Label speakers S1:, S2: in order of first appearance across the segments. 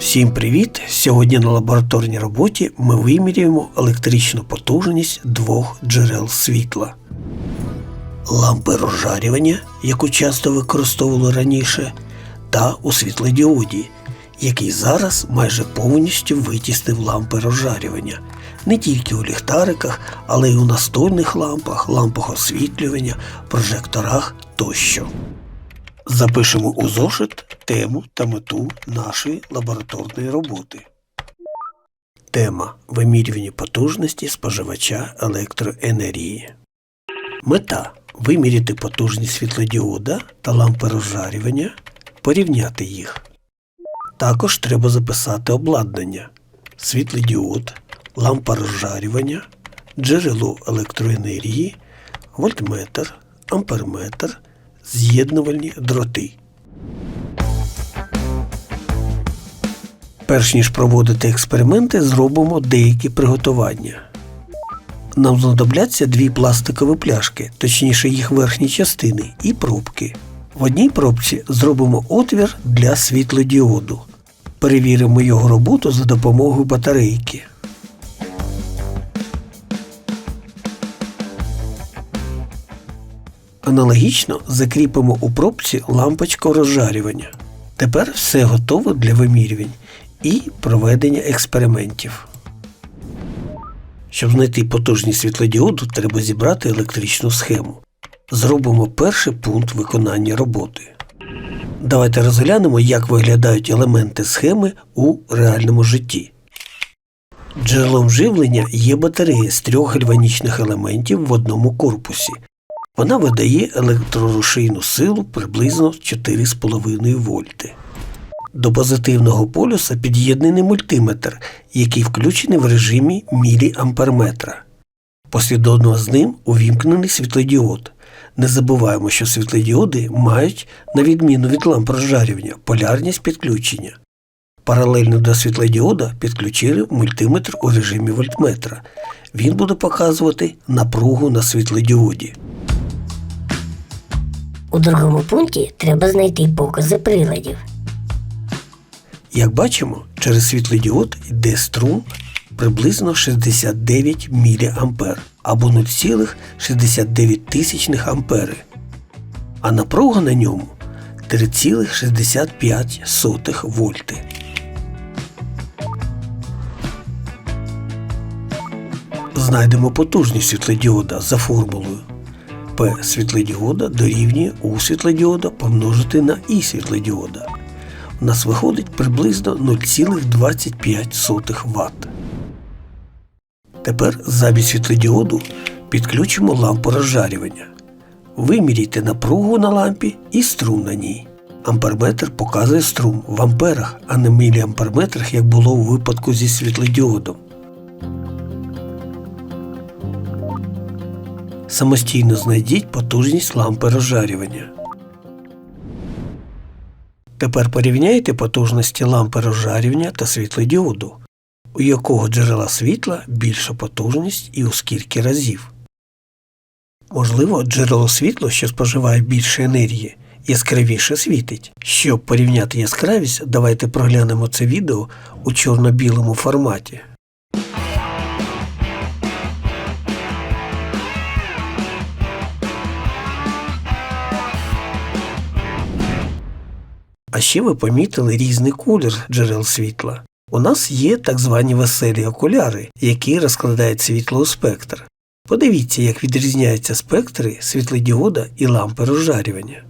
S1: Всім привіт! Сьогодні на лабораторній роботі ми вимірюємо електричну потужність двох джерел світла. Лампи розжарювання, яку часто використовували раніше, та у світлодіоді, який зараз майже повністю витіснив лампи розжарювання. Не тільки у ліхтариках, але й у настольних лампах, лампах освітлювання, прожекторах тощо. Запишемо у зошит тему та мету нашої лабораторної роботи. Тема вимірювання потужності споживача електроенергії. Мета виміряти потужність світлодіода та лампи розжарювання, порівняти їх. Також треба записати обладнання, світлодіод, лампа розжарювання, джерело електроенергії, вольтметр, амперметр, з'єднувальні дроти. Перш ніж проводити експерименти, зробимо деякі приготування. Нам знадобляться дві пластикові пляшки, точніше їх верхні частини, і пробки. В одній пробці зробимо отвір для світлодіоду. Перевіримо його роботу за допомогою батарейки. Аналогічно закріпимо у пробці лампочку розжарювання. Тепер все готово для вимірювань і проведення експериментів. Щоб знайти потужність світлодіоду, треба зібрати електричну схему. Зробимо перший пункт виконання роботи. Давайте розглянемо, як виглядають елементи схеми у реальному житті. Джерелом живлення є батарея з трьох гальванічних елементів в одному корпусі. Вона видає електрорушійну силу приблизно 4,5 вольти. До позитивного полюса під'єднаний мультиметр, який включений в режимі міліамперметра. Послідовно з ним увімкнений світлодіод. Не забуваємо, що світлодіоди мають, на відміну від ламп розжарювання, полярність підключення. Паралельно до світлодіода підключили мультиметр у режимі вольтметра. Він буде показувати напругу на світлодіоді.
S2: У другому пункті треба знайти покази приладів.
S1: Як бачимо, через світлодіод йде струм приблизно 69 мА або 0,69 тисячних ампери, а напруга на ньому 3,65 вольти. Знайдемо потужність світлодіода за формулою. P світлодіода дорівнює U світлодіода помножити на I світлодіода. У нас виходить приблизно 0,25 Вт. Тепер замість світлодіоду підключимо лампу розжарювання. Виміряйте напругу на лампі і струм на ній. Амперметр показує струм в амперах, а не міліамперметрах, як було у випадку зі світлодіодом. Самостійно знайдіть потужність лампи розжарювання. Тепер порівняйте потужності лампи розжарювання та світлодіоду, у якого джерела світла більша потужність і у скільки разів. Можливо, джерело світла, що споживає більше енергії, яскравіше світить. Щоб порівняти яскравість, давайте проглянемо це відео у чорно-білому форматі. А ще ви помітили різний колір джерел світла. У нас є так звані веселі окуляри, які розкладають світло у спектр. Подивіться, як відрізняються спектри світлодіода і лампи розжарювання.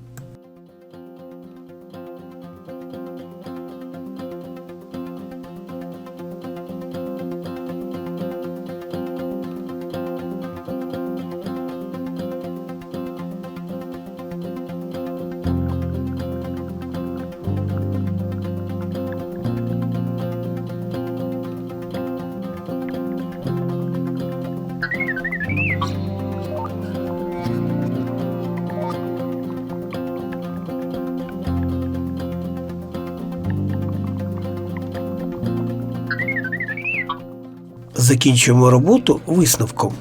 S1: Закінчуємо роботу висновком,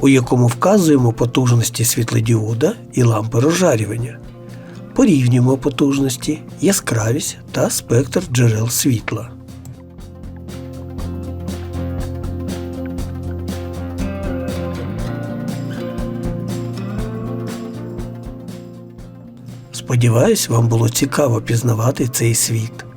S1: у якому вказуємо потужності світлодіода і лампи розжарювання. Порівнюємо потужності, яскравість та спектр джерел світла. Сподіваюсь, вам було цікаво пізнавати цей світ.